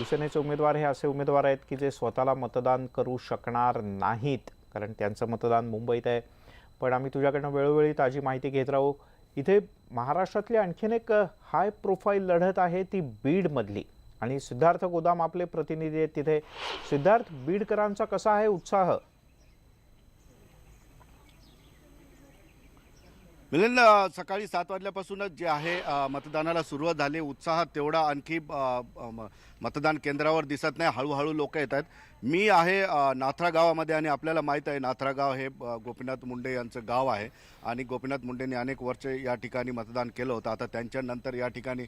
शिवसेनेचे उमेदवार हे असे उमेदवार आहेत की जे स्वतःला मतदान करू शकणार नाहीत कारण त्यांचं मतदान मुंबईत आहे. पण आम्ही तुझ्याकडनं वेळोवेळी ताजी माहिती घेत राहू. इथे महाराष्ट्रातली आणखीन एक हाय प्रोफाईल लढत आहे ती बीडमधली. आणि सिद्धार्थ गोदाम आपले प्रतिनिधी आहेत तिथे. सिद्धार्थ बीडकरांचा कसा आहे उत्साह? मिलिंद सकाळी सात वाजल्यापासूनच जे आहे मतदानाला सुरुवात झाली. उत्साह तेवढा आणखी म- मतदान केंद्रावर दिसत नाही. हळूहळू लोक येत आहेत. मी आहे नाथरा गावामध्ये आणि आपल्याला माहीत आहे नाथरा गाव हे गोपीनाथ मुंडे यांचं गाव आहे. आणि गोपीनाथ मुंडेंनी अनेक वर्षे या ठिकाणी मतदान केलं होतं. आता त्यांच्यानंतर या ठिकाणी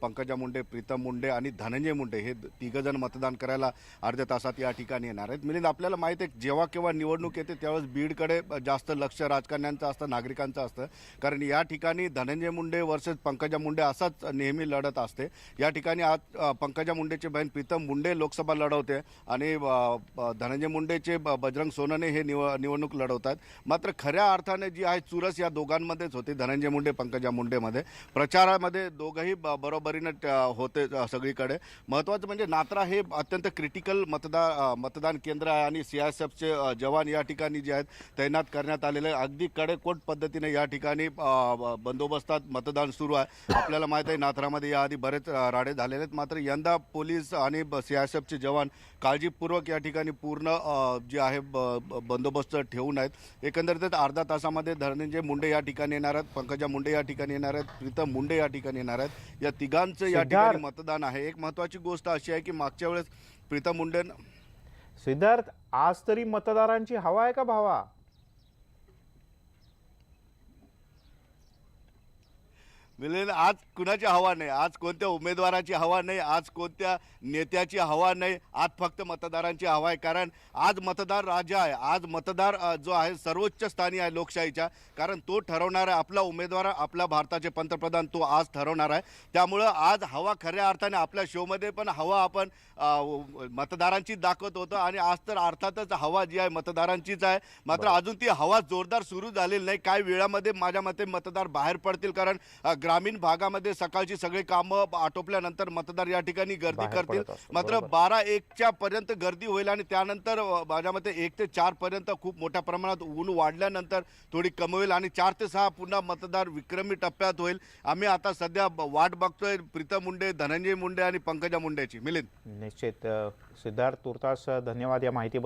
पंकजा मुंडे प्रीतम मुंडे आणि धनंजय मुंडे हे तिघंजण मतदान करायला अर्ध्या तासात या ठिकाणी येणार आहेत. मिलिंद आपल्याला माहीत आहे जेव्हा केव्हा निवडणूक येते त्यावेळेस बीडकडे जास्त लक्ष राजकारण्यांचं असतं नागरिकांचं असतं. कारण या ठिकाणी धनंजय मुंडे वर्सेस पंकजा मुंडे असाच नेहमी लढत असते. या ठिकाणी आज पंकजा मुंडेची बहीण प्रीतम मुंडे लोकसभा लढवते आणि धनंजय मुंडेचे बजरंग सोनने हे निव निवडणूक लढवतात. मात्र खऱ्या अर्थाने जी आहे चुरस या दोघांमध्येच होती धनंजय मुंडे पंकजा मुंडेमध्ये. प्रचारामध्ये दोघंही बरोबरीनं होते सगळीकडे. महत्त्वाचं म्हणजे नात्रा हे अत्यंत क्रिटिकल मतदान मतदान केंद्र आहे आणि सी एस एफचे जवान या ठिकाणी जे आहेत तैनात करण्यात आलेले अगदी कडेकोट पद्धतीने या ठिकाणी ब- बंदोबस्तात मतदान सुरू आहे. आपल्याला माहिती आहे नाथरामध्ये याआधी बरेच राडे झालेले आहेत मात्र यंदा पोलीस आणि सी एस एफचे जवान काळजीपूर्वक या ठिकाणी पूर्ण जे आहे बंदोबस्त ठेवून आहेत. एकंदरीत अर्धा तासामध्ये धनंजय मुंडे या ठिकाणी येणार आहेत. पंकजा मुंडे या ठिकाणी येणार आहेत. प्रीतम मुंडे या ठिकाणी येणार आहेत. या तिघांचं या ठिकाणी. मतदान आहे. एक महत्वाची गोष्ट अशी आहे की मागच्या वेळेस प्रीतम मुंडे सिद्धार्थ आज तरी मतदारांची हवा आहे का भावा? मिलिंद आज कुणाची हवा नाही? आज कोणत्या उमेदवाराची हवा नाही? आज कोणत्या नेत्याची हवा नाही? आज फक्त मतदारांची हवा आहे. कारण आज मतदार राजा आहे. आज मतदार जो आहे सर्वोच्च स्थानी आहे लोकशाहीच्या कारण तो ठरवणार आहे आपला उमेदवार आपल्या भारताचे पंतप्रधान तो आज ठरवणार आहे. त्यामुळं आज हवा खऱ्या अर्थाने आपल्या शोमध्ये पण हवा आपण अ, मतदारांची दाखवत होतो. आणि आज तर अर्थातच हवा जी आहे मतदारांचीच आहे. मात्र अजून ती हवा जोरदार सुरू झालेली नाही. काही वेळामध्ये माझ्या मते मतदार बाहेर पडतील. कारण ग्रामीण भागामध्ये सकाळची सगळी कामं आटोपल्यानंतर मतदार या ठिकाणी गर्दी करतील. मात्र. बारा एकच्या पर्यंत गर्दी होईल आणि त्यानंतर माझ्या मते एक ते चार पर्यंत खूप मोठ्या प्रमाणात ऊन वाढल्यानंतर थोडी कमी होईल आणि चार ते सहा पुन्हा मतदार विक्रमी टप्प्यात होईल. आम्ही आता सध्या वाट बघतोय प्रीतम मुंडे धनंजय मुंडे आणि पंकजा मुंडेची. मिलिंद. निश्चित सिद्धार्थ तुर्तास धन्यवाद या माहितीबद्दल.